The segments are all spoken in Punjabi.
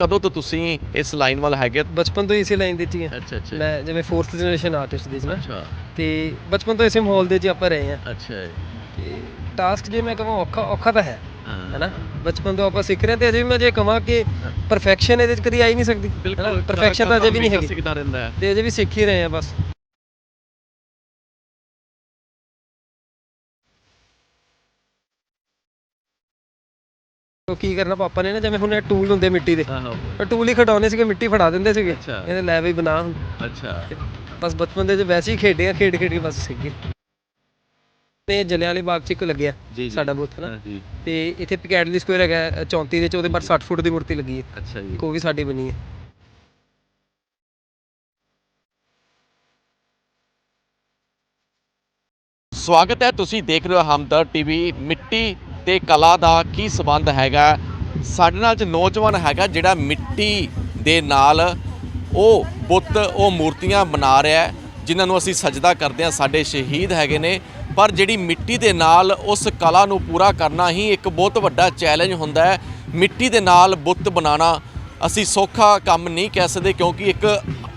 ਕਦੋਂ ਤੋਂ ਤੁਸੀਂ ਇਸ ਲਾਈਨ ਵੱਲ ਹੈਗੇ ਬਚਪਨ ਤੋਂ ਹੀ ਇਸੇ ਲਾਈਨ ਦੇ 'ਚ ਹੀ ਹਾਂ। ਅੱਛਾ ਅੱਛਾ। ਮੈਂ ਜਿਵੇਂ 4th ਜਨਰੇਸ਼ਨ ਆਰਟਿਸਟ ਦੀ ਸੀ ਮੈਂ ਅੱਛਾ। ਤੇ ਬਚਪਨ ਤੋਂ ਇਸੇ ਮਾਹੌਲ ਦੇ 'ਚ ਆਪਾਂ ਰਹੇ ਹਾਂ। ਅੱਛਾ ਤੇ ਟਾਸਕ ਜੇ ਮੈਂ ਕਹਾਂ ਔਖਾ ਔਖਾ ਤਾਂ ਹੈ। ਹੈਨਾ? ਬਚਪਨ ਤੋਂ ਆਪਾਂ ਸਿੱਖ ਰਹੇ ਤੇ ਅਜੇ ਵੀ ਮੈਂ ਜੇ ਕਹਾਂ ਕਿ ਪਰਫੈਕਸ਼ਨ ਇਹਦੇ 'ਚ ਕਦੀ ਆਈ ਨਹੀਂ ਸਕਦੀ। ਬਿਲਕੁਲ। ਪਰਫੈਕਸ਼ਨ ਤਾਂ ਅਜੇ ਵੀ ਨਹੀਂ ਹੈਗੀ। ਸਿੱਖਦਾ ਰਹਿੰਦਾ ਹੈ। ਤੇ ਅਜੇ ਵੀ ਸਿੱਖ ਹੀ ਰਹੇ ਹਾਂ ਬਸ। ਉਹ ਕੀ ਕਰਨਾ ਪਾਪਾ ਨੇ ਨਾ ਜਿਵੇਂ ਹੁਣ ਇਹ ਟੂਲ ਹੁੰਦੇ ਮਿੱਟੀ ਦੇ ਆਹੋ ਉਹ ਟੂਲ ਹੀ ਖਡਾਉਣੇ ਸੀਗੇ ਮਿੱਟੀ ਫੜਾ ਦਿੰਦੇ ਸੀਗੇ। ਅੱਛਾ। ਇਹਦੇ ਲੈ ਵੀ ਬਣਾ ਹੁਣ। ਅੱਛਾ। ਬਸ ਬਚਪਨ ਦੇ ਚ ਵੈਸੇ ਹੀ ਖੇਡੇ ਆ ਖੇਡ ਖੇਡ ਕੇ ਬਸ ਸਿੱਖ ਗਏ ਤੇ ਜਲਿਆਂ ਵਾਲੇ ਬਾਗ ਚ ਇੱਕ ਲੱਗਿਆ ਜੀ ਜੀ। ਸਾਡਾ ਬੂਥ ਨਾ। ਹਾਂ, ਜੀ। ਤੇ ਇੱਥੇ ਪਿਕੈਡਲੀ ਸਕੁਅਰ ਹੈਗਾ ਅ, 34 ਦੇ ਚ ਉਹਦੇ ਪਰ 60 ਫੁੱਟ ਦੀ ਮੂਰਤੀ ਲੱਗੀ ਹੈ। ਅੱਛਾ ਜੀ। ਉਹ ਵੀ ਸਾਡੀ ਬਣੀ ਹੈ। ਸਵਾਗਤ ਹੈ ਤੁਸੀਂ ਦੇਖ ਰਹੇ ਹੋ ਹਮਦਰ ਟੀਵੀ ਮਿੱਟੀ ਤੇ ਕਲਾ ਦਾ ਕੀ ਸਬੰਧ ਹੈਗਾ? ਸਾਡੇ ਨਾਲ ਚ ਨੌਜਵਾਨ ਹੈਗਾ ਜਿਹੜਾ ਮਿੱਟੀ ਦੇ ਨਾਲ ਉਹ ਬੁੱਤ, ਉਹ ਮੂਰਤੀਆਂ ਬਣਾ ਰਿਹਾ ਜਿਨ੍ਹਾਂ ਨੂੰ ਅਸੀਂ ਸਜਦਾ ਕਰਦੇ ਹਾਂ। ਸਾਡੇ ਸ਼ਹੀਦ ਹੈਗੇ ਨੇ, ਪਰ ਜਿਹੜੀ ਮਿੱਟੀ ਦੇ ਨਾਲ ਉਸ ਕਲਾ ਨੂੰ ਪੂਰਾ ਕਰਨਾ ਹੀ ਇੱਕ ਬਹੁਤ ਵੱਡਾ ਚੈਲੰਜ ਹੁੰਦਾ ਹੈ। ਮਿੱਟੀ ਦੇ ਨਾਲ ਬੁੱਤ ਬਣਾਉਣਾ ਅਸੀਂ ਸੌਖਾ ਕੰਮ ਨਹੀਂ ਕਹਿ ਸਕਦੇ, ਕਿਉਂਕਿ ਇੱਕ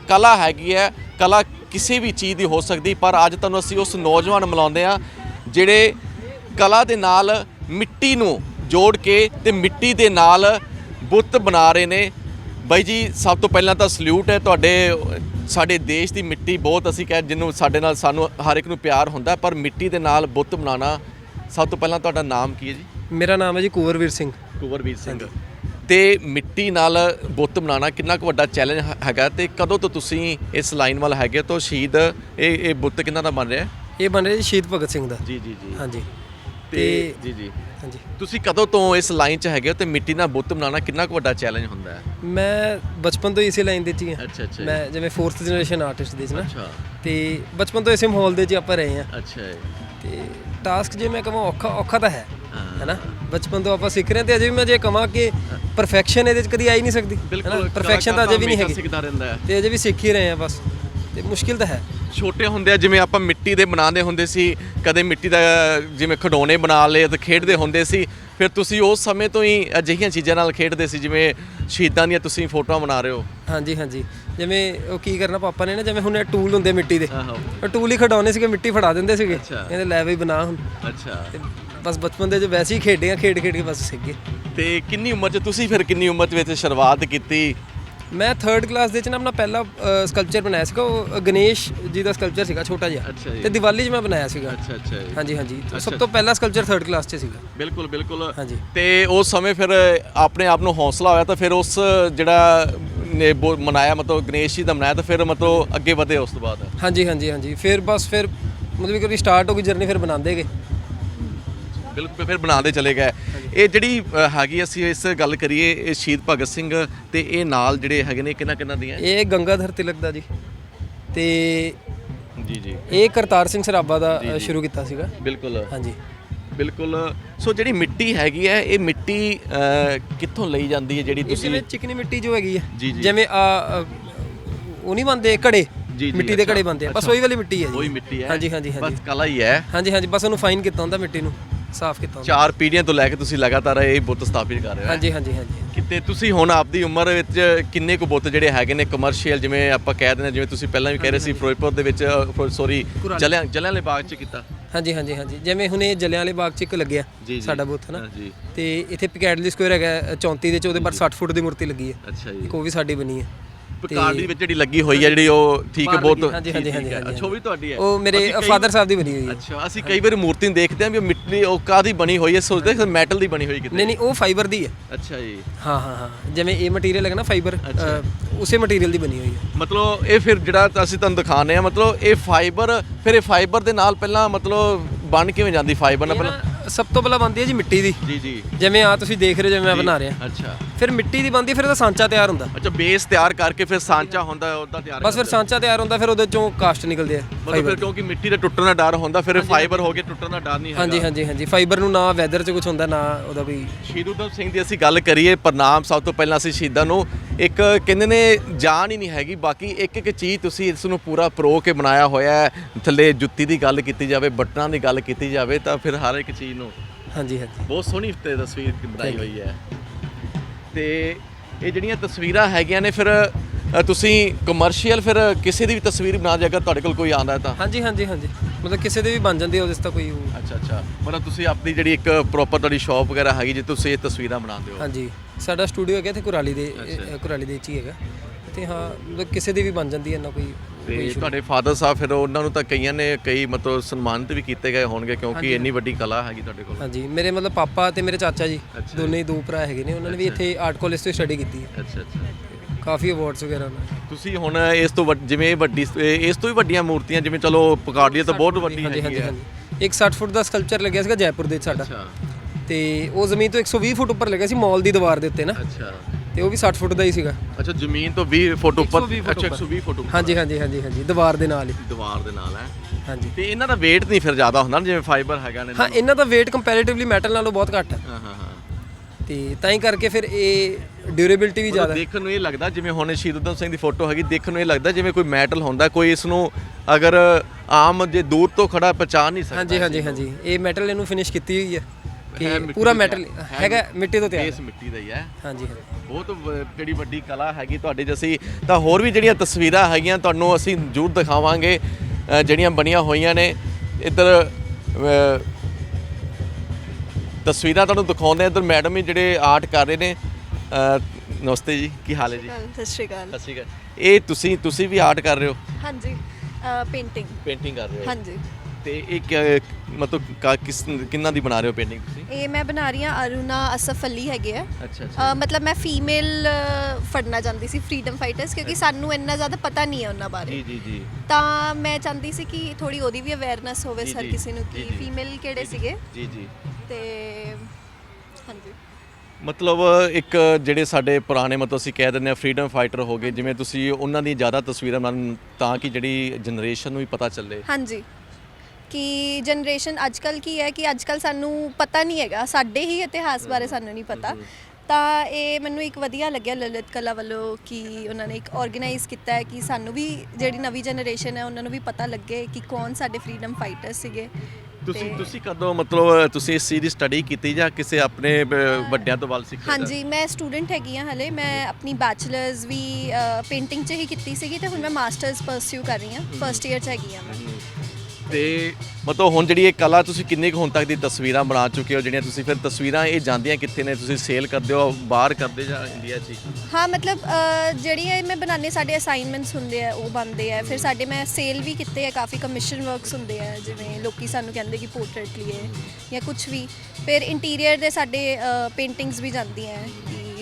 ਕਲਾ ਹੈਗੀ ਹੈ, ਕਲਾ ਕਿਸੇ ਵੀ ਚੀਜ਼ ਦੀ ਹੋ ਸਕਦੀ, ਪਰ ਅੱਜ ਤੁਹਾਨੂੰ ਅਸੀਂ ਉਸ ਨੌਜਵਾਨ ਮਿਲਾਉਂਦੇ ਆ ਜਿਹੜੇ ਕਲਾ ਦੇ ਨਾਲ ਮਿੱਟੀ ਨੂੰ ਜੋੜ ਕੇ ਤੇ ਮਿੱਟੀ ਦੇ ਨਾਲ ਬੁੱਤ ਬਣਾ ਰਹੇ ਨੇ। ਬਾਈ ਜੀ ਸਭ ਤੋਂ ਪਹਿਲਾਂ ਤਾਂ ਸਲੂਟ ਹੈ ਤੁਹਾਡੇ ਸਾਡੇ ਦੇਸ਼ ਦੀ ਮਿੱਟੀ ਬਹੁਤ ਅਸੀਂ ਕਹਿ ਜਿਹਨੂੰ ਸਾਡੇ ਨਾਲ ਸਾਨੂੰ ਹਰ ਇੱਕ ਨੂੰ ਪਿਆਰ ਹੁੰਦਾ ਪਰ ਮਿੱਟੀ ਦੇ ਨਾਲ ਬੁੱਤ ਬਣਾਉਣਾ ਸਭ ਤੋਂ ਪਹਿਲਾਂ ਤੁਹਾਡਾ ਨਾਮ ਕੀ ਹੈ ਜੀ? ਮੇਰਾ ਨਾਮ ਹੈ ਜੀ ਕੁਵਰਵੀਰ ਸਿੰਘ। ਕੁਵਰਵੀਰ ਸਿੰਘ। ਤੇ ਮਿੱਟੀ ਨਾਲ ਬੁੱਤ ਬਣਾਉਣਾ ਕਿੰਨਾ ਕੁ ਵੱਡਾ ਚੈਲੰਜ ਹੈਗਾ ਤੇ ਕਦੋਂ ਤੋਂ ਤੁਸੀਂ ਇਸ ਲਾਈਨ ਵੱਲ ਹੈਗੇ ਤੋਂ ਸ਼ਹੀਦ ਇਹ ਇਹ ਬੁੱਤ ਕਿੰਨਾ ਦਾ ਬਣ ਰਿਹਾ? ਇਹ ਬਣ ਰਿਹਾ ਜੀ ਸ਼ਹੀਦ ਭਗਤ ਸਿੰਘ ਦਾ। ਜੀ ਜੀ ਜੀ। ਹਾਂਜੀ। ਤੇ ਜੀ ਜੀ। ਹਾਂਜੀ। ਤੁਸੀਂ ਕਦੋਂ ਤੋਂ ਇਸ ਲਾਈਨ 'ਚ ਹੈਗੇ ਹੋ ਤੇ ਮਿੱਟੀ ਨਾਲ ਬੁੱਤ ਬਣਾਉਣਾ ਕਿੰਨਾ ਕੁ ਵੱਡਾ ਚੈਲੰਜ ਹੁੰਦਾ ਹੈ? ਮੈਂ ਬਚਪਨ ਤੋਂ ਹੀ ਇਸੇ ਲਾਈਨ ਦੇ 'ਚ ਹੀ ਹਾਂ। ਅੱਛਾ ਅੱਛਾ। ਮੈਂ ਜਿਵੇਂ 4th ਜਨਰੇਸ਼ਨ ਆਰਟਿਸਟ ਦੀ ਸੀ ਨਾ। ਅੱਛਾ। ਤੇ ਬਚਪਨ ਤੋਂ ਇਸੇ ਮਾਹੌਲ ਦੇ 'ਚ ਆਪਾਂ ਰਹੇ ਹਾਂ। ਅੱਛਾ ਜੀ। ਤੇ ਟਾਸਕ ਜੇ ਮੈਂ ਕਹਾਂ ਔਖਾ ਔਖਾ ਤਾਂ ਹੈ ਹਾਂ। ਹੈਨਾ ਬਚਪਨ ਤੋਂ ਆਪਾਂ ਸਿੱਖ ਰਹੇ ਹਾਂ ਤੇ ਅਜੇ ਵੀ ਮੈਂ ਜੇ ਕਹਾਂ ਕਿ ਪਰਫੈਕਸ਼ਨ ਇਹਦੇ 'ਚ ਕਦੀ ਆਈ ਨਹੀਂ ਸਕਦੀ ਬਿਲਕੁਲ ਪਰਫੈਕਸ਼ਨ ਤਾਂ ਅਜੇ ਵੀ ਨਹੀਂ ਹੈਗੀ। ਸਿੱਖਦਾ ਰਹਿੰਦਾ ਹੈ। ਤੇ ਅਜੇ ਵੀ ਸਿੱਖ ਹੀ ਰਹੇ ਹਾਂ ਬਸ। ਤੇ ਮੁਸ਼ਕਿਲ ਤਾਂ ਹੈ। ਛੋਟੇ ਹੁੰਦੇ ਆ ਜਿਵੇਂ ਆਪਾਂ ਮਿੱਟੀ ਦੇ ਬਣਾਉਂਦੇ ਹੁੰਦੇ ਸੀ ਕਦੇ ਮਿੱਟੀ ਦਾ ਜਿਵੇਂ ਖਿਡੌਣੇ ਬਣਾ ਲਏ ਤੇ ਖੇਡਦੇ ਹੁੰਦੇ ਸੀ ਫਿਰ ਤੁਸੀਂ ਉਸ ਸਮੇਂ ਤੋਂ ਹੀ ਅਜਿਹੀਆਂ ਚੀਜ਼ਾਂ ਨਾਲ ਖੇਡਦੇ ਸੀ ਜਿਵੇਂ ਸ਼ਹੀਦਾਂ ਦੀਆਂ ਤੁਸੀਂ ਫੋਟੋਆਂ ਬਣਾ ਰਹੇ ਹੋ। ਹਾਂਜੀ ਹਾਂਜੀ। ਜਿਵੇਂ ਉਹ ਕੀ ਕਰਨਾ ਪਾਪਾ ਨੇ ਨਾ ਜਿਵੇਂ ਹੁਣ ਇਹ ਟੂਲ ਹੁੰਦੇ ਮਿੱਟੀ ਦੇ ਉਹ ਟੂਲ ਹੀ ਖਡਾਉਣੇ ਸੀਗੇ ਮਿੱਟੀ ਫੜਾ ਦਿੰਦੇ ਸੀਗੇ। ਇਹਦੇ ਲੈ ਵੀ ਬਣਾ ਹੁਣ। ਅੱਛਾ। ਬਸ ਬਚਪਨ ਦੇ ਚ ਵੈਸੇ ਹੀ ਖੇਡੇ ਆ ਖੇਡ ਖੇਡ ਕੇ ਬਸ ਸਿੱਖ ਗਏ ਤੇ ਕਿੰਨੀ ਉਮਰ 'ਚ ਤੁਸੀਂ ਫਿਰ ਕਿੰਨੀ ਉਮਰ ਵਿੱਚ ਸ਼ੁਰੂਆਤ ਕੀਤੀ? ਮੈਂ 3rd ਕਲਾਸ ਦੇ ਚ ਨਾ ਆਪਣਾ ਪਹਿਲਾ ਸਕਲਪਚਰ ਬਣਾਇਆ ਸੀਗਾ ਉਹ ਗਣੇਸ਼ ਜੀ ਦਾ ਸਕਲਪਚਰ ਸੀਗਾ ਛੋਟਾ ਜਿਹਾ। ਤੇ ਦੀਵਾਲੀ 'ਚ ਮੈਂ ਬਣਾਇਆ ਸੀਗਾ। ਅੱਛਾ ਅੱਛਾ ਜੀ। ਹਾਂਜੀ ਹਾਂਜੀ। ਸਭ ਤੋਂ ਪਹਿਲਾ ਸਕਲਪਚਰ 3rd ਕਲਾਸ 'ਚ ਸੀਗਾ। ਬਿਲਕੁਲ ਬਿਲਕੁਲ। ਹਾਂਜੀ। ਤੇ ਉਸ ਸਮੇਂ ਫਿਰ ਆਪਣੇ ਆਪ ਨੂੰ ਹੌਸਲਾ ਹੋਇਆ ਤਾਂ ਫਿਰ ਉਸ ਜਿਹੜਾ ਨੇ ਬੋ- ਮਨਾਇਆ ਮਤਲਬ ਗਣੇਸ਼ ਜੀ ਦਾ ਮਨਾਇਆ ਤਾਂ ਫਿਰ ਮਤਲਬ ਅੱਗੇ ਵਧੇ ਉਸ ਤੋਂ ਬਾਅਦ। ਹਾਂਜੀ ਹਾਂਜੀ ਹਾਂਜੀ। ਫਿਰ ਬਸ ਫਿਰ ਮਤਲਬ ਕਿ ਸਟਾਰਟ ਹੋ ਗਈ ਜਰਨੀ ਫਿਰ ਬਣਾਉਂਦੇ ਗਏ। ਬਿਲਕੁਲ ਫਿਰ ਬਣਾਉਂਦੇ ਚਲੇ ਗਏ। ਇਹ ਜਿਹੜੀ ਹੈਗੀ ਅਸੀਂ ਇਸ ਗੱਲ ਕਰੀਏ ਇਹ ਸ਼ਹੀਦ ਭਗਤ ਸਿੰਘ ਤੇ ਇਹ ਨਾਲ ਜਿਹੜੇ ਹੈਗੇ ਨੇ ਕਿੰਨਾ ਕਿੰਨਾ ਦੀਆਂ? ਇਹ ਗੰਗਾਧਰ ਤਿਲਕ ਦਾ ਜੀ। ਤੇ ਜੀ ਜੀ। ਇਹ ਕਰਤਾਰ ਸਿੰਘ ਸਰਾਭਾ ਦਾ ਸ਼ੁਰੂ ਕੀਤਾ ਸੀਗਾ। ਬਿਲਕੁਲ। ਹਾਂਜੀ। ਬਿਲਕੁਲ। ਸੋ ਜਿਹੜੀ ਮਿੱਟੀ ਹੈਗੀ ਹੈ ਇਹ ਮਿੱਟੀ ਕਿੱਥੋਂ ਲਈ ਜਾਂਦੀ ਹੈ ਜਿਹੜੀ ਇਸ ਤੁਸੀਂ ਵਿੱਚ ਚਿਕਨੀ ਮਿੱਟੀ ਜੋ ਹੈਗੀ ਹੈ। ਜਿਵੇਂ ਆ ਉਹ ਨਹੀਂ ਬੰਦੇ ਘੜੇ। ਮਿੱਟੀ ਦੇ ਘੜੇ ਬੰਦੇ ਆ। ਬਸ। ਉਹੀ ਵਾਲੀ ਮਿੱਟੀ ਹੈ ਜੀ। ਉਹੀ ਮਿੱਟੀ ਹੈ। ਹਾਂਜੀ ਹਾਂਜੀ ਹਾਂਜੀ। ਬਸ ਕਲਾ ਹੀ ਹੈ। ਹਾਂਜੀ ਹਾਂਜੀ। ਬਸ ਉਹਨੂੰ ਫਾਈਨ ਕੀਤਾ ਹੁੰਦਾ ਮਿੱਟੀ ਨੂੰ। ਸਾਫ਼ ਕੀਤਾ ਹੁੰਦਾ ਚਾਰ ਪੀੜ੍ਹੀਆਂ ਤੋਂ ਲੈ ਕੇ ਤੁਸੀਂ ਲਗਾਤਾਰ ਇਹ ਬੁੱਤ ਸਥਾਪਿਤ ਕਰ ਰਹੇ ਹੋ। ਹਾਂਜੀ ਹਾਂਜੀ ਹਾਂਜੀ। ਕਿਤੇ ਤੁਸੀਂ ਹੁਣ ਆਪਦੀ ਉਮਰ ਵਿੱਚ ਕਿੰਨੇ ਕੁ ਬੁੱਤ ਜਿਹੜੇ ਹੈਗੇ ਨੇ ਕਮਰਸ਼ੀਅਲ ਜਿਵੇਂ ਆਪਾਂ ਕਹਿ ਦਿੰਦੇ ਹਾਂ, ਜਿਵੇਂ ਤੁਸੀਂ ਪਹਿਲਾਂ ਵੀ ਕਹਿ ਰਹੇ ਸੀ ਫਿਰੋਜ਼ਪੁਰ ਦੇ ਵਿੱਚ ਸੌਰੀ ਜਲਿਆਂ ਜਲਿਆਂ ਵਾਲੇ ਬਾਗ 'ਚ ਕੀਤਾ। ਹਾਂਜੀ ਹਾਂਜੀ ਹਾਂਜੀ। ਜਿਵੇਂ ਹੁਣ ਇਹ ਜਲਿਆਂ ਵਾਲੇ ਬਾਗ 'ਚ ਇੱਕ ਲੱਗਿਆ ਜੀ, ਜੀ। ਸਾਡਾ ਬੂਥ ਨਾ ਹਾਂ, ਜੀ। ਤੇ ਇੱਥੇ ਪਿਕੈਡਲੀ ਸਕੁਅਰ ਹੈਗਾ ਅ, 34 ਦੇ ਚ ਉਹਦੇ ਪਰ 60 ਫੁੱਟ ਦੀ ਮੂਰਤੀ ਲੱਗੀ ਹੈ। ਅੱਛਾ ਜੀ। ਇੱਕ ਉਹ ਵੀ ਸਾਡੀ ਬਣੀ ਹੈ। ਪਕਾਰ ਦੀ ਵਿੱਚ ਜਿਹੜੀ ਲੱਗੀ ਹੋਈ ਹੈ ਜਿਹੜੀ ਉਹ ਠੀਕ ਹੈ ਬਹੁਤ ਹਾਂਜੀ, ਠੀਕ- ਹਾਂਜੀ, ਠੀਕ ਹੈ। ਹਾਂਜੀ, ਅੱਛਾ ਉਹ ਵੀ ਤੁਹਾਡੀ ਹੈ। ਉਹ ਮੇਰੇ ਫਾਦਰ ਸਾਹਿਬ ਦੀ ਬਣੀ ਹੋਈ ਹੈ। ਅੱਛਾ ਅਸੀਂ ਕਈ ਵਾਰ ਮੂਰਤੀ ਦੇਖਦੇ ਹਾਂ ਵੀ ਉਹ ਮਿੱਟੀ ਉਹ ਕਾਦੀ ਬਣੀ ਹੋਈ ਹੈ ਸੋਚਦੇ ਕਿ ਮੈਟਲ ਦੀ ਬਣੀ ਹੋਈ ਕਿਤੇ। ਨਹੀਂ ਨਹੀਂ ਉਹ ਫਾਈਬਰ ਦੀ ਹੈ। ਅੱਛਾ ਜੀ। ਹਾਂ ਹਾਂ ਹਾਂ ਜਿਵੇਂ ਇਹ ਮਟੀਰੀਅਲ ਹੈਗਾ ਨਾ ਫਾਈਬਰ ਉਸੇ ਮਟੀਰੀਅਲ ਦੀ ਬਣੀ ਹੋਈ ਹੈ। ਮਤਲਬ ਇਹ ਫਿਰ ਜਿਹੜਾ ਅਸੀਂ ਤੁਹਾਨੂੰ ਦਿਖਾਉਂਦੇ ਆ ਮਤਲਬ ਇਹ ਫਾਈਬਰ ਫਿਰ ਇਹ ਫਾਈਬਰ ਦੇ ਨਾਲ ਪਹਿਲਾਂ ਮਤਲਬ ਬਣ ਕਿਵੇਂ ਜਾਂਦੀ ਫਾਈਬਰ ਨਾਲ ਪਹਿਲਾਂ? ਸਭ ਤੋਂ ਪਹਿਲਾਂ ਬਣਦੀ ਹੈ ਜੀ ਮਿੱਟੀ ਦੀ। ਜੀ ਜੀ। ਜਿਵੇਂ ਆ ਤੁਸੀਂ ਦੇਖ ਰਹੇ ਹੋ ਜਿਵੇਂ ਮੈਂ ਬਣਾ ਰਿਹਾ। ਅੱਛਾ। ਫਿਰ ਮਿੱਟੀ ਦੀ ਬਣਦੀ ਫਿਰ ਉਹਦਾ ਸਾਂਚਾ ਤਿਆਰ ਹੁੰਦਾ। ਅੱਛਾ ਬੇਸ ਤਿਆਰ ਕਰਕੇ ਫਿਰ ਸਾਂਚਾ ਹੁੰਦਾ ਉਹਦਾ ਤਿਆਰ ਬਸ ਫਿਰ ਸਾਂਚਾ ਤਿਆਰ ਹੁੰਦਾ ਫਿਰ ਉਹਦੇ ਚੋਂ ਕਾਸਟ ਨਿਕਲਦੇ ਆ ਮਤਲਬ ਫਿਰ ਕਿਉਂਕਿ ਮਿੱਟੀ ਦਾ ਟੁੱਟਣ ਦਾ ਡਰ ਹੁੰਦਾ ਫਿਰ ਫਾਈਬਰ ਹੋ ਕੇ ਟੁੱਟਣ ਦਾ ਡਰ ਨਹੀਂ ਹੈਗਾ। ਹਾਂਜੀ ਹਾਂਜੀ। ਹਾਂਜੀ ਫਾਈਬਰ ਨੂੰ ਨਾ ਵੈਦਰ 'ਚ ਕੁਝ ਹੁੰਦਾ ਨਾ ਉਹਦਾ ਵੀ ਸ਼ਹੀਦ ਊਧਮ ਸਿੰਘ ਦੀ ਅਸੀਂ ਗੱਲ ਕਰੀਏ ਪ੍ਰਣਾਮ ਸਭ ਤੋਂ ਪਹਿਲਾਂ ਅਸੀਂ ਸ਼ਹੀਦਾਂ ਨੂੰ ਇੱਕ ਕਹਿੰਦੇ ਨੇ ਜਾਨ ਹੀ ਨਹੀਂ ਹੈਗੀ ਬਾਕੀ ਇੱਕ ਇੱਕ ਚੀਜ਼ ਤੁਸੀਂ ਇਸ ਨੂੰ ਪੂਰਾ ਪਰੋ ਕੇ ਬਣਾਇਆ ਹੋਇਆ ਹੈ ਥੱਲੇ ਜੁੱਤੀ ਦੀ ਗੱਲ ਕੀਤੀ ਜਾਵੇ ਬਟਨਾਂ ਦੀ ਗੱਲ ਕੀਤੀ ਜਾਵੇ ਤਾਂ ਫਿਰ ਹਰ ਇੱਕ ਚੀਜ਼ ਨੂੰ ਹਾਂਜੀ ਹਾਂਜੀ। ਬਹੁਤ ਸੋਹਣੀ ਤੇ ਤਸਵੀਰ ਬਣਾਈ ਹੋਈ ਹੈ। ਤੇ ਇਹ ਜਿਹੜੀਆਂ ਤਸਵੀਰਾਂ ਹੈਗੀਆਂ ਨੇ ਫਿਰ ਤੁਸੀਂ ਕਮਰਸ਼ੀਅਲ ਫਿਰ ਕਿਸੇ ਦੀ ਵੀ ਤਸਵੀਰ ਬਣਾ ਜੇ ਅਗਰ ਤੁਹਾਡੇ ਕੋਲ ਕੋਈ ਆਂਦਾ ਤਾਂ? ਹਾਂਜੀ ਹਾਂਜੀ ਹਾਂਜੀ। ਮਤਲਬ ਕਿਸੇ ਦੇ ਵੀ ਬਣ ਜਾਂਦੀ ਹੈ ਉਹਦੇ 'ਚ ਤਾਂ ਕੋਈ ਉਹ- ਅੱਛਾ ਅੱਛਾ। ਮਤਲਬ ਤੁਸੀਂ ਆਪਣੀ ਜਿਹੜੀ ਇੱਕ ਪ੍ਰੋਪਰ ਤੁਹਾਡੀ ਸ਼ਾਪ ਵਗੈਰਾ ਹੈਗੀ ਜਿੱਥੇ ਤੁਸੀਂ ਇਹ ਤਸਵੀਰਾਂ ਬਣਾਉਂਦੇ ਹੋ। ਹਾਂਜੀ। ਸਾਡਾ ਸਟੂਡੀਓ ਹੈਗਾ ਇੱਥੇ ਕੁਰਾਲੀ ਦੇ ਅ, ਕੁਰਾਲੀ ਦੇ ਵਿੱਚ ਹੀ ਹੈਗਾ। ਤੇ ਹਾਂ ਮਤਲਬ ਕਿਸੇ ਦੀ ਵੀ ਬਣ ਜਾਂਦੀ ਹੈ ਨਾ ਕੋਈ ਤੇ ਤੁਹਾਡੇ ਫਾਦਰ ਸਾਹਿਬ ਫਿਰ ਉਹਨਾਂ ਨੂੰ ਤਾਂ ਕਈਆਂ ਨੇ ਕਈ ਮਤਲਬ ਸਨਮਾਨਿਤ ਵੀ ਕੀਤੇ ਗਏ ਹੋਣਗੇ ਕਿਉਂਕਿ ਇੰਨੀ ਵੱਡੀ ਕਲਾ ਹੈਗੀ ਤੁਹਾਡੇ ਕੋਲ। ਹਾਂਜੀ। ਮੇਰੇ ਮਤਲਬ ਪਾਪਾ ਤੇ ਮੇਰੇ ਚਾਚਾ ਜੀ ਦੋਨੇ ਹੀ ਦੋ ਭਰਾ ਹੈਗੇ ਨੇ। ਉਹਨਾਂ ਨੇ ਵੀ ਇੱਥੇ ਆਰਟ ਕਾਲਜ ਤੋਂ ਸਟੱਡੀ ਕੀਤੀ ਹੈ। ਅੱਛਾ ਅੱਛਾ। ਕਾਫੀ ਅਵਾਰਡਸ ਵਗੈਰਾ ਉਹਨਾਂ ਨੇ। ਤੁਸੀਂ ਹੁਣ ਇਸ ਤੋਂ ਵੱਡ- ਜਿਵੇਂ ਇਹ ਵੱਡੀ ਇਸ ਤੋਂ ਵੀ ਵੱਡੀਆਂ ਮੂਰਤੀਆਂ ਜਿਵੇਂ ਚਲੋ ਪਕਾੜੀਆ ਤਾਂ ਬਹੁਤ ਵੱਡੀ ਹਾਂਜੀ ਹੈਗੀ ਹਾਂਜੀ ਹੈ ਹਾਂਜੀ। ਇੱਕ 60 ਫੁੱਟ ਦਾ ਸਕਲਪਚਰ ਲੱਗਿਆ ਸੀਗਾ ਜੈਪੁਰ ਦੇ ਵਿੱਚ ਸਾਡਾ। ਅੱਛਾ। ਤੇ ਉਹ ਜ਼ਮੀਨ ਤੋਂ 120 ਫੁੱਟ ਉੱਪਰ ਲੱਗਿਆ ਸੀ ਮਾਲ ਦੀ ਦੀਵਾਰ ਦੇ ਉੱਤੇ ਨਾ। ਅੱਛਾ। ਤੇ ਉਹ ਵੀ 60 ਫੁੱਟ ਦਾ ਹੀ ਸੀਗਾ। ਅੱਛਾ ਜ਼ਮੀਨ ਤੋਂ 20 ਫੁੱਟ ਉੱਪਰ 120 ਫੁੱਟ ਅੱਛਾ ਉੱਪਰ। 120 ਫੁੱਟ ਉੱਪਰ। ਹਾਂਜੀ ਹਾਂਜੀ ਹਾਂਜੀ ਹਾਂਜੀ। ਦੀਵਾਰ ਦੇ ਨਾਲ ਹੀ। ਦੀਵਾਰ ਦੇ ਨਾਲ ਹੈ। ਹਾਂਜੀ। ਤੇ ਇਹਨਾਂ ਦਾ weight ਨਹੀਂ ਫਿਰ ਜ਼ਿਆਦਾ ਹੁੰਦਾ ਨਾ ਜਿਵੇਂ ਫਾਈਬਰ ਹੈਗਾ ਨੇ ਹਾਂ ਇਹਨਾਂ ਦਾ weight ਕੰਪੈਰੀਟਿਵਲੀ ਮੈਟਲ ਨਾਲੋਂ ਬਹੁਤ ਘੱਟ ਹੈ। ਹਾਂ ਹਾਂ ਹਾਂ। ਤੇ ਤਾਂ ਹੀ ਕਰਕੇ ਫਿਰ ਇਹ ਡਿਊਰੇਬਿਲਟੀ ਵੀ ਜ਼ਿਆਦਾ ਦੇਖਣ ਨੂੰ ਇਹ ਲੱਗਦਾ ਜਿਵੇਂ ਹੁਣ ਸ਼ਹੀਦ ਊਧਮ ਸਿੰਘ ਦੀ ਫੋਟੋ ਹੈਗੀ ਦੇਖਣ ਨੂੰ ਇਹ ਲੱਗਦਾ ਜਿਵੇਂ ਕੋਈ ਮੈਟਲ ਹੁੰਦਾ ਕੋਈ ਇਸ ਨੂੰ ਅਗਰ ਆਮ ਜੇ ਦੂਰ ਤੋਂ ਖੜਾ ਪਛਾਣ ਨਹੀਂ ਸਕਦਾ ਹਾਂਜੀ ਹਾਂਜੀ ਹਾਂਜੀ। ਇਹ ਮੈਟਲ ਇਹਨੂੰ ਫਿਨਿਸ਼ ਕੀਤੀ ਹੋਈ ਹੈ ਕਿ ਪੂਰਾ ਮੈਟਲ। ਹੈਗਾ ਮਿੱਟੀ ਤੋਂ ਤਿਆਰ ਇਸ ਮਿੱਟੀ ਦਾ ਹੀ ਹੈ। ਹਾਂਜੀ ਬਹੁਤ ਜਿਹੜੀ ਵੱਡੀ ਕਲਾ ਹੈਗੀ ਤੁਹਾਡੇ ਅਸੀਂ ਤਾਂ ਹੋਰ ਵੀ ਜਿਹੜੀਆਂ ਤਸਵੀਰਾਂ ਹੈਗੀਆਂ ਤੁਹਾਨੂੰ ਅਸੀਂ ਜ਼ਰੂਰ ਦਿਖਾਵਾਂਗੇ ਜਿਹੜੀਆਂ ਬਣੀਆਂ ਹੋਈਆਂ ਨੇ। ਇੱਧਰ ਤਸਵੀਰਾਂ ਤੁਹਾਨੂੰ ਦਿਖਾਉਂਦੇ ਇੱਧਰ ਮੈਡਮ ਹੀ ਜਿਹੜੇ ਆਰਟ ਕਰ ਰਹੇ ਨੇ। ਅ, ਨਮਸਤੇ ਜੀ ਕੀ ਹਾਲ ਹੈ ਜੀ? ਸਤਿ ਸ਼੍ਰੀ ਅਕਾਲ ਸਤਿ ਸ਼੍ਰੀ ਅਕਾਲ। ਇਹ ਤੁਸੀਂ ਤੁਸੀਂ ਵੀ ਆਰਟ ਕਰ ਰਹੇ ਹੋ? ਹਾਂਜੀ ਪੇਂਟਿੰਗ ਪੇਂਟਿੰਗ ਕਰ ਰਹੇ ਹੋ। ਹਾਂਜੀ। ਤੇ ਇਹ ਕਿਆ- ਮਤਲਬ ਕਾ- ਕਿਸ ਕਿੰਨਾ ਦੀ ਬਣਾ ਰਹੇ ਹੋ ਪੇਂਟਿੰਗ ਤੁਸੀਂ? ਇਹ ਮੈਂ ਬਣਾ ਰਹੀ ਹਾਂ ਅਰੁਣਾ ਅਸਫ ਅਲੀ ਹੈਗੇ ਆ। ਅੱਛਾ ਅ, ਮਤਲਬ ਮੈਂ ਫੀਮੇਲ ਫੜਨਾ ਚਾਹੁੰਦੀ ਸੀ ਫਰੀडम ਫਾਈਟਰਸ ਕਿਉਂਕਿ ਸਾਨੂੰ ਇੰਨਾ ਜ਼ਿਆਦਾ ਪਤਾ ਨਹੀਂ ਹੈ ਉਹਨਾਂ ਬਾਰੇ। ਜੀ ਜੀ ਜੀ। ਤਾਂ ਮੈਂ ਚਾਹੁੰਦੀ ਸੀ ਕਿ ਥੋੜੀ ਉਹਦੀ ਵੀ ਅਵੇਅਰਨੈਸ ਹੋਵੇ ਜੀ, ਸਰ ਜੀ, ਕਿਸੇ ਨੂੰ ਜੀ, ਕਿ ਜੀ। ਫੀਮੇਲ ਕਿਹੜੇ ਸੀਗੇ। ਜੀ ਜੀ। ਤੇ ਹਾਂਜੀ। ਮਤਲਬ ਇੱਕ ਜਿਹੜੇ ਸਾਡੇ ਪੁਰਾਣੇ ਮਤਲਬ ਅਸੀਂ ਕਹਿ ਦਿੰਦੇ ਆ ਫਰੀडम ਫਾਈਟਰ ਹੋ ਗਏ ਜਿਵੇਂ ਤੁਸੀਂ ਉਹਨਾਂ ਦੀ ਜ਼ਿਆਦਾ ਤਸਵੀਰਾਂ ਬਣਾ ਤਾਂ ਕਿ ਜਿਹੜੀ ਜਨਰੇਸ਼ਨ ਨੂੰ ਵੀ ਪਤਾ ਚੱਲੇ। ਹਾਂਜੀ। ਕਿ ਜਨਰੇਸ਼ਨ ਅੱਜਕੱਲ ਕੀ ਹੈ ਕਿ ਅੱਜਕੱਲ ਸਾਨੂੰ ਪਤਾ ਨਹੀਂ ਹੈਗਾ ਸਾਡੇ ਹੀ ਇਤਿਹਾਸ ਬਾਰੇ ਸਾਨੂੰ ਨਹੀਂ ਪਤਾ। ਤਾਂ ਇਹ ਮੈਨੂੰ ਇੱਕ ਵਧੀਆ ਲੱਗਿਆ ਲਲਿਤ ਕਲਾ ਵੱਲੋਂ ਕਿ ਉਹਨਾਂ ਨੇ ਇੱਕ ਆਰਗੇਨਾਈਜ਼ ਕੀਤਾ ਹੈ ਕਿ ਸਾਨੂੰ ਵੀ ਜਿਹੜੀ ਨਵੀਂ ਜਨਰੇਸ਼ਨ ਹੈ ਉਹਨਾਂ ਨੂੰ ਵੀ ਪਤਾ ਲੱਗੇ ਕਿ ਕੌਣ ਸਾਡੇ ਫਰੀडम ਫਾਈਟਰ ਸੀਗੇ। ਤੁਸੀਂ ਤੁਸੀਂ ਕਦੋਂ ਮਤਲਬ ਤੁਸੀਂ ਇਸ ਚੀਜ਼ ਦੀ ਸਟੱਡੀ ਕੀਤੀ ਜਾਂ ਕਿਸੇ ਆਪਣੇ ਅਹ, ਵੱਡਿਆਂ ਤੋਂ ਵੱਲ ਸਿੱਖਿਆ ਹਾਂਜੀ ਮੈਂ ਸਟੂਡੈਂਟ ਹੈਗੀ ਹਾਂ ਹਲੇ। ਮੈਂ ਆਪਣੀ ਬੈਚਲਰਸ ਵੀ ਪੇਂਟਿੰਗ 'ਚ ਹੀ ਕੀਤੀ ਸੀਗੀ ਤੇ ਹੁਣ ਮੈਂ ਮਾਸਟਰਸ ਪਰਸਿਊ ਕਰ ਰਹੀ ਹਾਂ ਫਰਸਟ ਇਅਰ 'ਚ ਹੈਗੀ ਹਾਂ ਮੈਂ। ਤੇ ਮਤਲਬ ਹੁਣ ਜਿਹੜੀ ਇਹ ਕਲਾ ਤੁਸੀਂ ਕਿੰਨੇ ਕੁ ਹੁਣ ਤੱਕ ਦੀ ਤਸਵੀਰਾਂ ਬਣਾ ਚੁੱਕੇ ਹੋ ਜਿਹੜੀਆਂ ਤੁਸੀਂ ਫਿਰ ਤਸਵੀਰਾਂ ਇਹ ਜਾਂਦੀਆਂ ਕਿੱਥੇ ਨੇ ਤੁਸੀਂ ਸੇਲ ਕਰਦੇ ਹੋ ਬਾਹਰ ਕਰਦੇ ਜਾਂ ਇੰਡੀਆ 'ਚ ਹੀ? ਹਾਂ ਮਤਲਬ ਅ, ਜਿਹੜੀਆਂ ਇਹ ਮੈਂ ਬਣਾਉਂਦੀ ਸਾਡੇ ਅਸਾਈਨਮੈਂਟਸ ਹੁੰਦੇ ਆ ਉਹ ਬਣਦੇ ਆ। ਫਿਰ ਸਾਡੇ ਮੈਂ ਸੇਲ ਵੀ ਕੀਤੇ ਆ ਕਾਫੀ ਕਮਿਸ਼ਨ ਵਰਕਸ ਹੁੰਦੇ ਆ ਜਿਵੇਂ ਲੋਕੀ ਸਾਨੂੰ ਕਹਿੰਦੇ ਕਿ ਪੋਰਟਰੇਟ ਲਈਏ ਜਾਂ ਕੁਝ ਵੀ। ਫਿਰ ਇੰਟੀਰੀਅਰ ਦੇ ਸਾਡੇ ਪੇਂਟਿੰਗਸ ਵੀ ਜਾਂਦੀਆਂ। ਹੈ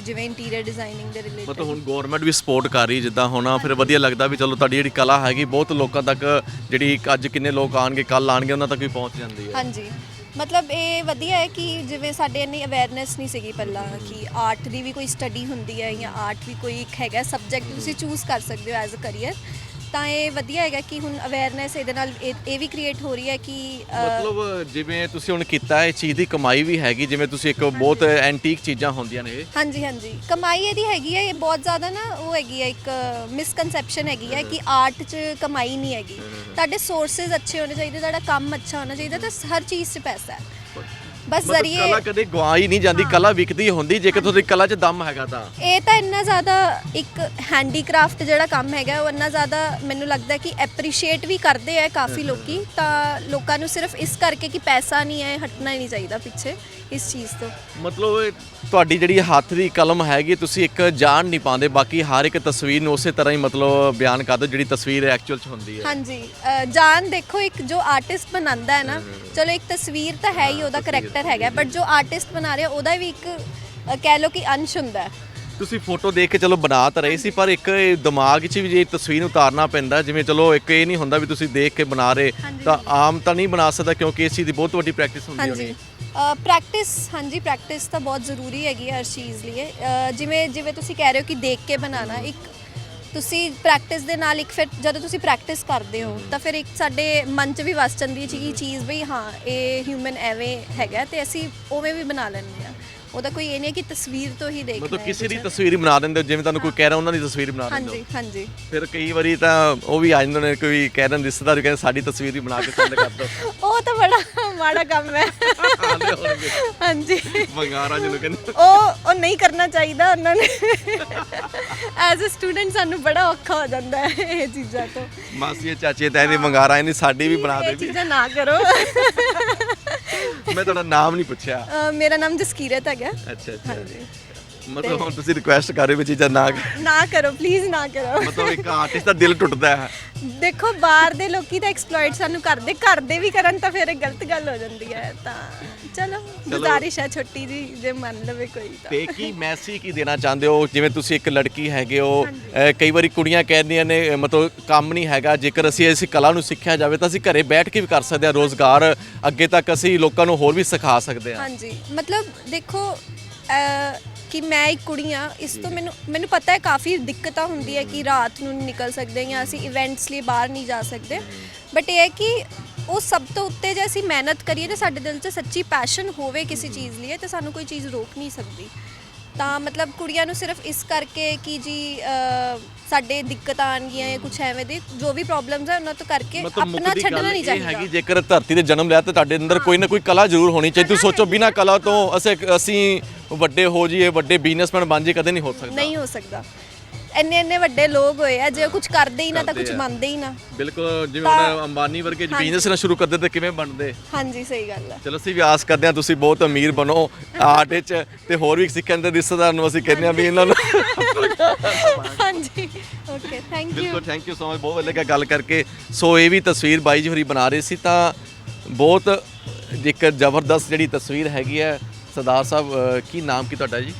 ਜਿਵੇਂ ਇੰਟੀਰੀਅਰ ਡਿਜ਼ਾਈਨਿੰਗ ਦੇ ਮਤਲਬ ਰਿਲੇਟਡ ਹੁਣ ਗਵਰਨਮੈਂਟ ਵੀ ਸਪੋਰਟ ਕਰ ਰਹੀ ਜਿੱਦਾਂ ਹੁਣ ਫਿਰ ਵਧੀਆ ਲੱਗਦਾ ਵੀ ਚਲੋ ਤੁਹਾਡੀ ਜਿਹੜੀ ਕਲਾ ਹੈਗੀ ਬਹੁਤ ਲੋਕਾਂ ਤੱਕ ਜਿਹੜੀ ਅੱਜ ਕਿੰਨੇ ਲੋਕ ਆਣਗੇ ਕੱਲ ਆਣਗੇ ਉਹਨਾਂ ਤੱਕ ਵੀ ਪਹੁੰਚ ਜਾਂਦੀ ਹੈ। ਹਾਂਜੀ। ਮਤਲਬ ਇਹ ਵਧੀਆ ਹੈ ਕਿ ਜਿਵੇਂ ਸਾਡੇ ਇੰਨੀ ਅਵੇਅਰਨੈਸ ਨਹੀਂ ਸੀਗੀ ਪਹਿਲਾਂ ਕਿ ਆਰਟ ਦੀ ਵੀ ਕੋਈ ਸਟੱਡੀ ਹੁੰਦੀ ਹੈ ਜਾਂ ਆਰਟ ਵੀ ਕੋਈ ਇੱਕ ਹੈਗਾ ਸਬਜੈਕਟ ਤੁਸੀਂ ਚੂਜ਼ ਕਰ ਸਕਦੇ ਹੋ ਐਜ਼ ਅ ਕਰੀਅਰ ਤਾਂ ਇਹ ਵਧੀਆ ਹੈਗਾ ਕਿ ਹੁਣ ਅਵੇਅਰਨੈਸ ਇਹਦੇ ਨਾਲ ਇਹ ਇਹ ਵੀ ਕ੍ਰੀਏਟ ਹੋ ਰਹੀ ਹੈ ਕਿ ਅ, ਮਤਲਬ ਜਿਵੇਂ ਤੁਸੀਂ ਹੁਣ ਕੀਤਾ ਇਹ ਚੀਜ਼ ਦੀ ਕਮਾਈ ਵੀ ਹੈਗੀ ਜਿਵੇਂ ਤੁਸੀਂ ਇੱਕ ਬਹੁਤ ਐਂਟੀਕ ਚੀਜ਼ਾਂ ਹੁੰਦੀਆਂ ਨੇ ਇਹ। ਹਾਂਜੀ ਹਾਂਜੀ। ਕਮਾਈ ਇਹਦੀ ਹੈਗੀ ਹੈ ਇਹ ਬਹੁਤ ਜ਼ਿਆਦਾ ਨਾ ਉਹ ਹੈਗੀ ਹੈ ਇੱਕ ਮਿਸਕਨਸੈਪਸ਼ਨ ਹੈਗੀ ਹੈ ਕਿ ਆਰਟ 'ਚ ਕਮਾਈ ਨਹੀਂ ਹੈਗੀ। ਤੁਹਾਡੇ ਸੋਰਸਸ ਅੱਛੇ ਹੋਣੇ ਚਾਹੀਦੇ ਤੁਹਾਡਾ ਕੰਮ ਅੱਛਾ ਹੋਣਾ ਚਾਹੀਦਾ ਤਾਂ ਹਰ ਚੀਜ਼ 'ਚ ਪੈਸਾ ਹੈ। ਬਸ ਜ਼ਰੀਏ ਕਲਾ ਕਦੇ ਗਵਾ ਹੀ ਨਹੀਂ ਜਾਂਦੀ ਕਲਾ ਵਿਕਦੀ ਹੁੰਦੀ ਜੇਕਰ ਤੁਹਾਡੀ ਕਲਾ 'ਚ ਦਮ ਹੈਗਾ ਤਾਂ। ਇਹ ਤਾਂ ਇੰਨਾ ਜ਼ਿਆਦਾ ਇੱਕ ਹੈਂਡੀਕ੍ਰਾਫਟ ਜਿਹੜਾ ਕੰਮ ਹੈਗਾ ਉਹ ਇੰਨਾ ਜ਼ਿਆਦਾ ਮੈਨੂੰ ਲੱਗਦਾ ਕਿ ਐਪਰੀਸ਼ੀਏਟ ਵੀ ਕਰਦੇ ਆ ਕਾਫੀ ਲੋਕੀ। ਤਾਂ ਲੋਕਾਂ ਨੂੰ ਸਿਰਫ ਇਸ ਕਰਕੇ ਕਿ ਪੈਸਾ ਨਹੀਂ ਹੈ ਹਟਣਾ ਹੀ ਨਹੀਂ ਚਾਹੀਦਾ ਪਿੱਛੇ ਇਸ ਚੀਜ਼ ਤੋਂ। ਮਤਲਬ ਇਹ ਤੁਹਾਡੀ ਜਿਹੜੀ ਹੱਥ ਦੀ ਕਲਮ ਹੈਗੀ ਤੁਸੀਂ ਇੱਕ ਜਾਨ ਨਹੀਂ ਪਾਉਂਦੇ ਬਾਕੀ ਹਰ ਇੱਕ ਤਸਵੀਰ ਨੂੰ ਉਸੇ ਤਰ੍ਹਾਂ ਹੀ ਮਤਲਬ ਬਿਆਨ ਕਰਦੇ ਹੋ ਜਿਹੜੀ ਤਸਵੀਰ ਐਕਚੁਅਲ 'ਚ ਹੁੰਦੀ ਹੈ। ਹਾਂਜੀ ਅ, ਜਾਨ ਦੇਖੋ ਇੱਕ ਜੋ ਆਰਟਿਸਟ ਬਣਾਉਂਦਾ ਹੈ ਨਾ ਚਲੋ ਇੱਕ ਤਸਵੀਰ ਤਾਂ ਹੈ ਹੀ ਉਹਦਾ ਕਰੈਕਟਰ ਹੈਗਾ ਬਟ ਜੋ ਆਰਟਿਸਟ ਬਣਾ ਰਿਹਾ ਉਹਦਾ ਵੀ ਇੱਕ ਅ, ਕਹਿ ਲਓ ਕਿ ਅੰਸ਼ ਹੁੰਦਾ ਹੈ। ਤੁਸੀਂ ਫੋਟੋ ਦੇਖ ਕੇ ਚਲੋ ਬਣਾ ਤਾਂ ਰਹੇ ਸੀ ਪਰ ਇੱਕ ਇਹ ਦਿਮਾਗ 'ਚ ਵੀ ਜੇ ਤਸਵੀਰ ਉਤਾਰਨਾ ਪੈਂਦਾ ਜਿਵੇਂ ਚਲੋ ਇੱਕ ਇਹ ਨਹੀਂ ਹੁੰਦਾ ਵੀ ਤੁਸੀਂ ਦੇਖ ਕੇ ਬਣਾ ਰਹੇ ਤਾਂ ਆਮ ਤਾਂ ਨਹੀਂ ਬਣਾ ਸਕਦਾ ਕਿਉਂਕਿ ਇਸ ਚੀਜ਼ ਦੀ ਬਹੁਤ ਵੱਡੀ ਪ੍ਰੈਕਟਿਸ ਹੁੰਦੀ ਹਾਂਜੀ। ਹੋਣੀ ਪ੍ਰੈਕਟਿਸ ਹਾਂਜੀ ਪ੍ਰੈਕਟਿਸ ਤਾਂ ਬਹੁਤ ਜ਼ਰੂਰੀ ਹੈਗੀ ਹੈ ਹਰ ਚੀਜ਼ ਲਈ। ਅ, ਜਿਵੇਂ ਜਿਵੇਂ ਤੁਸੀਂ ਕਹਿ ਰਹੇ ਹੋ ਕਿ ਦੇਖ ਕੇ ਬਣਾਉਣਾ ਇੱਕ ਤੁਸੀਂ ਪ੍ਰੈਕਟਿਸ ਦੇ ਨਾਲ ਇੱਕ ਫਿਰ ਜਦੋਂ ਤੁਸੀਂ ਪ੍ਰੈਕਟਿਸ ਕਰਦੇ ਹੋ, ਤਾਂ ਫਿਰ ਇੱਕ ਸਾਡੇ ਮਨ 'ਚ ਵੀ ਵਸ ਜਾਂਦੀ ਹੈ ਕਿ ਇਹ ਚੀਜ਼ ਵੀ ਹਾਂ, ਇਹ ਹਿਊਮਨ ਐਵੇਂ ਹੈਗਾ ਤੇ ਅਸੀਂ ਉਵੇਂ ਵੀ ਬਣਾ ਲੈਂਦੇ ਆ ਉਹਦਾ ਕੋਈ ਇਹ ਨਹੀਂ ਹੈ ਕਿ ਤਸਵੀਰ ਤੋਂ ਹੀ ਦੇਖਣਾ ਮਤਲਬ ਹੈ ਕਿਸੇ ਦੀ ਕੁਛ। ਤਸਵੀਰ ਹੀ ਬਣਾ ਦਿੰਦੇ ਹੋ ਜਿਵੇਂ ਤੁਹਾਨੂੰ ਕੋਈ ਕਹਿ ਰਿਹਾ ਉਹਨਾਂ ਦੀ ਤਸਵੀਰ ਬਣਾ ਦਿੰਦੇ ਹਾਂਜੀ ਹੋ। ਹਾਂਜੀ ਫਿਰ ਕਈ ਵਾਰੀ ਤਾਂ ਉਹ ਵੀ ਆ ਜਾਂਦੇ ਨੇ ਕੋਈ ਕਹਿ ਨੇ ਰਿਸ਼ਤੇਦਾਰ ਵੀ ਕਹਿੰਦੇ ਸਾਡੀ ਤਸਵੀਰ ਹੀ ਬਣਾ ਕੇ ਸੈਂਡ ਕਰ ਦਿਓ। ਉਹ ਤਾਂ ਬੜਾ ਮਾੜਾ ਕੰਮ ਹੈ। ਹੋਣਗੇ। ਹਾਂਜੀ। ਬੰਗਾਰਾ ਜਿਹਨੂੰ ਕਹਿੰਦੇ। ਉਹ ਉਹ ਨਹੀਂ ਕਰਨਾ ਚਾਹੀਦਾ ਉਹਨਾਂ ਨੇ। ਐਜ਼ ਅ ਸਟੂਡੈਂਟ ਸਾਨੂੰ ਬੜਾ ਔਖਾ ਹੋ ਜਾਂਦਾ ਹੈ ਇਹ ਚੀਜ਼ਾਂ ਤੋਂ। ਮਾਸੀਏ ਚਾਚੇ ਤਾਂ ਇਹਦੇ ਮੰਗਾਰਾ ਇਹਨੇ ਸਾਡੀ ਵੀ ਬਣਾ ਇਹ ਦੇ ਚੀਜ਼ਾਂ ਨਾ ਕਰੋ। ਮੈਂ ਤੁਹਾਡਾ ਨਾਮ ਨਹੀਂ ਪੁੱਛਿਆ। ਅਹ ਮੇਰਾ ਨਾਮ ਜਸਕੀਰਤ ਹੈਗਾ। ਅੱਛਾ ਅੱਛਾ। ਮਤਲਬ ਹੁਣ ਤੁਸੀਂ ਰਿਕੁਐਸਟ ਕਰ ਰਹੇ ਹੋ ਚੀਜ਼ਾਂ ਨਾ ਨਾ ਕਰੋ ਪਲੀਜ਼ ਨਾ ਕਰੋ। ਮਤਲਬ ਇੱਕ ਆਰਟਿਸਟ ਦਾ ਦਿਲ ਟੁੱਟਦਾ ਹੈ। ਦੇਖੋ ਬਾਹਰ ਦੇ ਲੋਕੀ ਤਾਂ ਐਕਸਪਲੋਇਟ ਸਾਨੂੰ ਕਰਦੇ ਘਰ ਦੇ ਵੀ ਕਰਨ ਤਾਂ ਫਿਰ ਇਹ ਗਲਤ ਗੱਲ ਹੋ ਜਾਂਦੀ ਹੈ ਤਾਂ ਚਲੋ ਗੁਜ਼ਾਰਿਸ਼ ਹੈ ਛੋਟੀ ਜੀ ਜੇ ਮੰਨ ਲਵੇ ਕੋਈ ਤਾਂ। ਤੇ ਕੀ ਮੈਸੇਜ ਕੀ ਦੇਣਾ ਚਾਹੁੰਦੇ ਹੋ? ਜਿਵੇਂ ਤੁਸੀਂ ਇੱਕ ਲੜਕੀ ਹੈਗੇ ਹੋ ਅਹ ਕਈ ਵਾਰੀ ਕੁੜੀਆਂ ਕਹਿੰਦੀਆਂ ਨੇ ਅਹ ਮਤਲਬ ਕੰਮ ਨਹੀਂ ਹੈਗਾ ਜੇਕਰ ਅਸੀਂ ਇਸ ਕਲਾ ਨੂੰ ਸਿੱਖਿਆ ਜਾਵੇ ਤਾਂ ਅਸੀਂ ਘਰੇ ਬੈਠ ਕੇ ਵੀ ਕਰ ਸਕਦੇ ਹਾਂ ਰੋਜ਼ਗਾਰ ਅੱਗੇ ਤੱਕ ਅਸੀਂ ਲੋਕਾਂ ਨੂੰ ਹੋਰ ਵੀ ਸਿਖਾ ਸਕਦੇ ਹਾਂ। ਹਾਂਜੀ ਮਤਲਬ ਦੇਖੋ ਅਹ, ਕਿ ਮੈਂ ਇੱਕ ਕੁੜੀ ਆ ਇਸ ਤੋਂ ਮੈਨੂੰ ਮੈਨੂੰ ਪਤਾ ਹੈ ਕਾਫੀ ਦਿੱਕਤਾਂ ਹੁੰਦੀ ਹੈ ਕਿ ਰਾਤ ਨੂੰ ਨਹੀਂ ਨਿਕਲ ਸਕਦੇ ਜਾਂ ਅਸੀਂ ਇਵੈਂਟਸ ਲਈ ਬਾਹਰ ਨਹੀਂ ਜਾ ਸਕਦੇ। ਬਟ ਇਹ ਹੈ ਕਿ ਉਹ ਸਭ ਤੋਂ ਉੱਤੇ ਜੇ ਅਸੀਂ ਮਿਹਨਤ ਕਰੀਏ ਤੇ ਸਾਡੇ ਦਿਲ 'ਚ ਸੱਚੀ ਪੈਸ਼ਨ ਹੋਵੇ ਕਿਸੇ ਚੀਜ਼ ਲਈ, ਤੇ ਸਾਨੂੰ ਕੋਈ ਚੀਜ਼ ਰੋਕ ਨਹੀਂ ਸਕਦੀ। ਤਾਂ ਮਤਲਬ ਕੁੜੀਆਂ ਨੂੰ ਸਿਰਫ ਇਸ ਕਰਕੇ ਕਿ ਜੀ ਸਾਡੇ ਦਿੱਕਤਾਂ ਆਣਗੀਆਂ ਜਾਂ ਕੁਝ ਐਵੇਂ ਦੇ ਜੋ ਵੀ ਪ੍ਰੋਬਲਮਸ ਹੈ ਉਹਨਾਂ ਤੋਂ ਕਰਕੇ ਆਪਣਾ ਛੱਡਣਾ ਨਹੀਂ ਚਾਹੀਦਾ। ਹੈਗੀ ਜੇਕਰ ਧਰਤੀ ਤੇ ਜਨਮ ਲਿਆ ਤਾਂ ਤੁਹਾਡੇ ਅੰਦਰ ਕੋਈ ਨਾ ਕੋਈ ਕਲਾ ਜ਼ਰੂਰ ਹੋਣੀ ਚਾਹੀਦੀ ਤੁਸੀਂ ਸੋਚੋ ਬਿਨਾਂ ਕਲਾ ਤੋਂ ਅਸੀਂ ਅਸੀਂ ਵੱਡੇ ਹੋ ਜਾਈਏ ਵੱਡੇ ਬਿਜ਼ਨਸਮੈਨ ਬਣ ਜਾਈਏ ਕਦੇ ਨਹੀਂ ਹੋ ਸਕਦਾ। ਨਹੀਂ ਹੋ ਸਕਦਾ। ਇੰਨੇ ਇੰਨੇ ਵੱਡੇ ਲੋਕ ਹੋਏ ਆ ਜੇ ਕੁਝ ਕਰਦੇ ਹੀ ਨਾ ਤਾਂ ਕੁਝ ਆ। ਮੰਨਦੇ ਹੀ ਨਾ। ਬਿਲਕੁਲ ਜਿਵੇਂ ਹੁਣ ਅੰਬਾਨੀ ਵਰਗੇ ਬਿਜ਼ਨਸ ਨਾ ਸ਼ੁਰੂ ਕਰਦੇ ਤੇ ਕਿਵੇਂ ਬਣਦੇ? ਹਾਂਜੀ ਸਹੀ ਗੱਲ ਹੈ ਚਲੋ ਅਸੀਂ ਵੀ ਆਸ ਕਰਦੇ ਹਾਂ ਤੁਸੀਂ ਬਹੁਤ ਅਮੀਰ ਬਣੋ ਆਰਟ ਵਿੱਚ ਤੇ ਹੋਰ ਵੀ ਸਿੱਖਣ ਦੇ ਰਿਸ਼ਤੇਦਾਰ ਨੂੰ ਅਸੀਂ ਕਹਿੰਦੇ ਹਾਂ ਵੀ ਇਹਨਾਂ ਨੂੰ ਹਾਂਜੀ। ਓਕੇ ਥੈਂਕ ਯੂ ਬਿਲਕੁਲ ਥੈਂਕ ਯੂ ਸੋ ਮਚ ਬਹੁਤ ਵਧੀਆ ਲੱਗਾ ਗੱਲ ਕਰਕੇ। ਸੋ ਇਹ ਵੀ ਤਸਵੀਰ ਬਾਈ ਜੀ ਹੋਰੀ ਬਣਾ ਰਹੇ ਸੀ ਤਾਂ ਬਹੁਤ ਇੱਕ ਜ਼ਬਰਦਸਤ ਜਿਹੜੀ ਤਸਵੀਰ ਹੈਗੀ ਹੈ ਸਰਦਾਰ ਸਾਹਿਬ ਕੀ ਨਾਮ ਕੀ ਤੁਹਾਡਾ ਜੀ?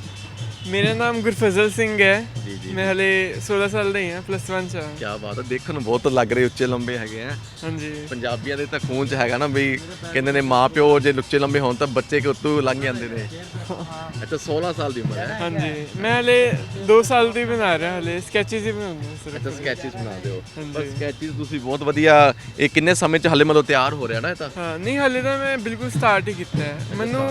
ਮੇਰਾ ਨਾਮ ਗੁਰਫਜ਼ਲ ਸਿੰਘ ਹੈ ਜੀ, ਜੀ। ਮੈਂ ਹਲੇ 16 ਸਾਲ ਦਾ ਹੀ ਹਾਂ ਪਲੱਸ 1 ਚ ਹਾਂ। ਕੀ ਬਾਤ ਹੈ ਦੇਖਣ ਨੂੰ ਬਹੁਤ ਲੱਗ ਰਹੇ ਉੱਚੇ ਲੰਬੇ ਹੈਗੇ ਆ ਹਾਂਜੀ ਪੰਜਾਬੀਆਂ ਦੇ ਤਾਂ ਖੂਨ ਚ ਹੈਗਾ ਨਾ ਵੀ ਕਹਿੰਦੇ ਨੇ ਮਾਂ ਪਿਓ ਜੇ ਲੁੱਚੇ ਲੰਬੇ ਹੋਣ ਤਾਂ ਬੱਚੇ ਕਿ ਉੱਤੋਂ ਲੰਘ ਜਾਂਦੇ ਨੇ ਅੱਛਾ 16 ਸਾਲ ਦੀ ਉਮਰ ਹੈ ਹਾਂਜੀ ਮੈਂ ਹਲੇ 2 ਸਾਲ ਦੀ ਬਣਾ ਰਿਹਾ ਹਲੇ ਸਕੈਚਸ ਹੀ ਬਣਾਉਂਦਾ ਸਿਰਫ ਅੱਛਾ ਸਕੈਚਸ ਬਣਾ ਦਿਓ ਹਾਂਜੀ। ਪਰ ਸਕੈਚਸ ਤੁਸੀਂ ਬਹੁਤ ਵਧੀਆ ਇਹ ਕਿੰਨੇ ਸਮੇਂ ਚ ਹਲੇ ਮਤਲਬ ਤਿਆਰ ਹੋ ਰਿਹਾ ਨਾ ਇਹ ਤਾਂ ਹਾਂ ਨਹੀਂ ਹਲੇ ਤਾਂ ਮੈਂ ਬਿਲਕੁਲ ਸਟਾਰਟ ਹੀ ਕੀਤਾ ਹੈ ਮੈਨੂੰ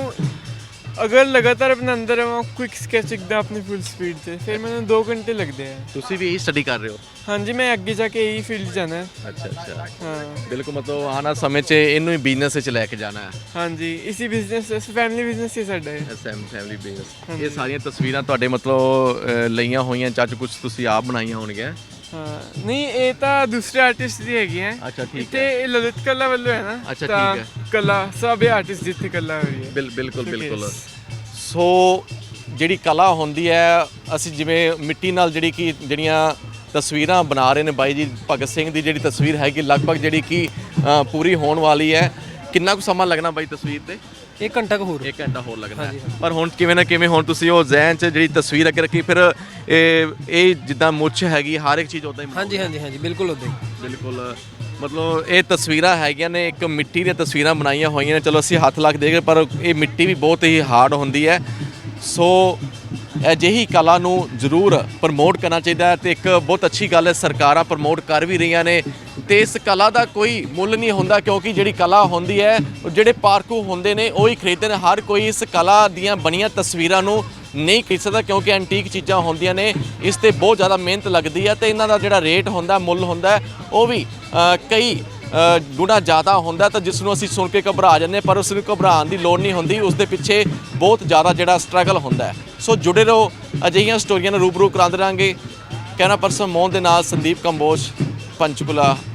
ਅਗਰ ਲਗਾਤਾਰ ਆਪਣੇ ਅੰਦਰ ਰਵਾਂ ਕੁਇਕ ਸਕੈਚ ਇੱਕਦਮ ਆਪਣੀ ਫੁੱਲ ਸਪੀਡ ਤੇ ਫਿਰ ਮੈਨੂੰ 2 ਘੰਟੇ ਲੱਗਦੇ ਆ। ਤੁਸੀਂ ਵੀ ਇਹ ਸਟੱਡੀ ਕਰ ਰਹੇ ਹੋ? ਹਾਂਜੀ ਮੈਂ ਅੱਗੇ ਜਾ ਕੇ ਇਹੀ ਫੀਲਡ ਜਾਣਾ ਹੈ। ਅੱਛਾ ਅੱਛਾ। ਹਾਂ। ਬਿਲਕੁਲ ਮਤਲਬ ਆਣਾ ਸਮੇਂ 'ਚ ਇਹਨੂੰ ਹੀ ਬਿਜ਼ਨਸ ਵਿੱਚ ਲੈ ਕੇ ਜਾਣਾ ਹੈ। ਹਾਂਜੀ ਇਸੀ ਬਿਜ਼ਨਸ ਫੈਮਿਲੀ ਬਿਜ਼ਨਸ ਹੀ ਸਾਡਾ ਹੈ। ਐਸਐਮ ਫੈਮਿਲੀ ਬਿਜ਼ਨਸ ਇਹ ਸਾਰੀਆਂ ਤਸਵੀਰਾਂ ਤੁਹਾਡੇ ਮਤਲਬ ਅਹ, ਲਈਆਂ ਹੋਈਆਂ ਚੱਜ ਕੁਝ ਤੁਸੀਂ ਆਪ ਬਣਾਈਆਂ ਹੋਣਗੀਆਂ। ਹਾਂ। ਨਹੀਂ ਇਹ ਤਾਂ ਦੂਸਰੇ ਆਰਟਿਸਟ ਦੀ ਹੈਗੀ ਹੈ। ਅੱਛਾ ਠੀਕ ਇੱਥੇ ਇਹ ਲਲਿਤ ਕਲਾ ਵੱਲੋਂ ਹੈ ਨਾ। ਅੱਛਾ, ਠੀਕ ਹੈ। ਕਲਾ ਸਭ ਆਰਟਿਸਟ ਜਿੱਥੇ ਕਲਾ ਹੋ ਰਹੀ ਹੈ। ਬਿਲ ਬਿਲਕੁਲ. ਬਿਲਕੁਲ। ਸੋ ਜਿਹੜੀ ਕਲਾ ਹੁੰਦੀ ਹੈ ਅਸੀਂ ਜਿਵੇਂ ਮਿੱਟੀ ਨਾਲ ਜਿਹੜੀ ਕਿ ਜਿਹੜੀਆਂ ਤਸਵੀਰਾਂ ਬਣਾ ਰਹੇ ਨੇ ਬਾਈ ਜੀ ਭਗਤ ਸਿੰਘ ਦੀ ਜਿਹੜੀ ਤਸਵੀਰ ਹੈਗੀ ਲਗਭਗ ਜਿਹੜੀ ਕਿ ਪੂਰੀ ਹੋਣ ਵਾਲੀ ਹੈ। ਕਿੰਨਾ ਕੁ ਸਮਾਂ ਲੱਗਣਾ ਬਾਈ ਤਸਵੀਰ ਤੇ? ਇੱਕ ਘੰਟਾ ਕੁ ਹੋਰ। 1 ਘੰਟਾ ਹੋਰ ਲੱਗਣਾ ਹੈ। ਪਰ ਹੁਣ ਕਿਵੇਂ ਨਾ ਕਿਵੇਂ ਹੁਣ ਤੁਸੀਂ ਉਹ ਜ਼ਹਿਨ 'ਚ ਜਿਹੜੀ ਤਸਵੀਰ ਅੱਗੇ ਰੱਖੀ ਫਿਰ ਇਹ ਇਹ ਜਿੱਦਾਂ ਮੁੱਛ ਹੈਗੀ ਹਰ ਇੱਕ ਚੀਜ਼ ਉਦਾਂ ਹੀ ਹਾਂਜੀ ਹਾਂਜੀ ਹਾਂਜੀ ਬਿਲਕੁਲ ਉਦਾਂ ਹੀ। ਬਿਲਕੁਲ ਮਤਲਬ ਇਹ ਤਸਵੀਰਾਂ ਹੈਗੀਆਂ ਨੇ ਇੱਕ ਮਿੱਟੀ ਦੀਆਂ ਤਸਵੀਰਾਂ ਬਣਾਈਆਂ ਹੋਈਆਂ ਨੇ। ਚਲੋ ਅਸੀਂ ਹੱਥ ਲਾ ਕੇ ਦੇਖ ਰਹੇ ਪਰ ਇਹ ਮਿੱਟੀ ਵੀ ਬਹੁਤ ਹੀ ਹਾਰਡ ਹੁੰਦੀ ਹੈ। ਸੋ ਅਜਿਹੀ ਕਲਾ ਨੂੰ ਜ਼ਰੂਰ ਪ੍ਰਮੋਟ ਕਰਨਾ ਚਾਹੀਦਾ ਹੈ ਤੇ ਇੱਕ ਬਹੁਤ ਅੱਛੀ ਗੱਲ ਹੈ, ਸਰਕਾਰਾਂ ਪ੍ਰਮੋਟ ਕਰ ਵੀ ਰਹੀਆਂ ਨੇ ਤੇ ਇਸ ਕਲਾ ਦਾ ਕੋਈ ਮੁੱਲ ਨਹੀਂ ਹੁੰਦਾ ਕਿਉਂਕਿ ਜਿਹੜੀ ਕਲਾ ਹੁੰਦੀ ਹੈ ਜਿਹੜੇ ਪਾਰਕੂ ਹੁੰਦੇ ਨੇ, ਉਹ ਹੀ ਖਰੀਦਦੇ ਨੇ। ਹਰ ਕੋਈ ਇਸ ਕਲਾ ਦੀਆਂ ਬਣੀਆਂ ਤਸਵੀਰਾਂ ਨੂੰ ਨਹੀਂ ਖਰੀਦ ਸਕਦਾ ਕਿਉਂਕਿ ਐਂਟੀਕ ਚੀਜ਼ਾਂ ਹੁੰਦੀਆਂ ਨੇ, ਇਸ ਤੇ ਬਹੁਤ ਜ਼ਿਆਦਾ ਮਿਹਨਤ ਲੱਗਦੀ ਹੈ ਤੇ ਇਹਨਾਂ ਦਾ ਜਿਹੜਾ ਰੇਟ ਹੁੰਦਾ, ਮੁੱਲ ਹੁੰਦਾ ਉਹ ਵੀ ਕਈ ਗੁਣਾ ਜ਼ਿਆਦਾ ਹੁੰਦਾ ਤਾਂ ਜਿਸ ਨੂੰ ਅਸੀਂ ਸੁਣ ਕੇ ਘਬਰਾ ਜਾਂਦੇ ਹਾਂ, ਪਰ ਉਸ ਨੂੰ ਘਬਰਾਉਣ ਦੀ ਲੋੜ ਨਹੀਂ ਹੁੰਦੀ ਉਸ ਦੇ ਪਿੱਛੇ ਬਹੁਤ ਜ਼ਿਆਦਾ ਜਿਹੜਾ ਸਟਰਗਲ ਹੁੰਦਾ ਸੋ ਜੁੜੇ ਰਹੋ ਅਜਿਹੀਆਂ ਸਟੋਰੀਆਂ ਨੂੰ ਰੂਬਰੂ ਕਰਾਉਂਦੇ ਰਾਂਗੇ ਕੈਮਰਾ ਪਰਸਨ ਮੋਹਨ ਦੇ ਨਾਲ ਸੰਦੀਪ ਕੰਬੋਜ ਪੰਚਕੁਲਾ।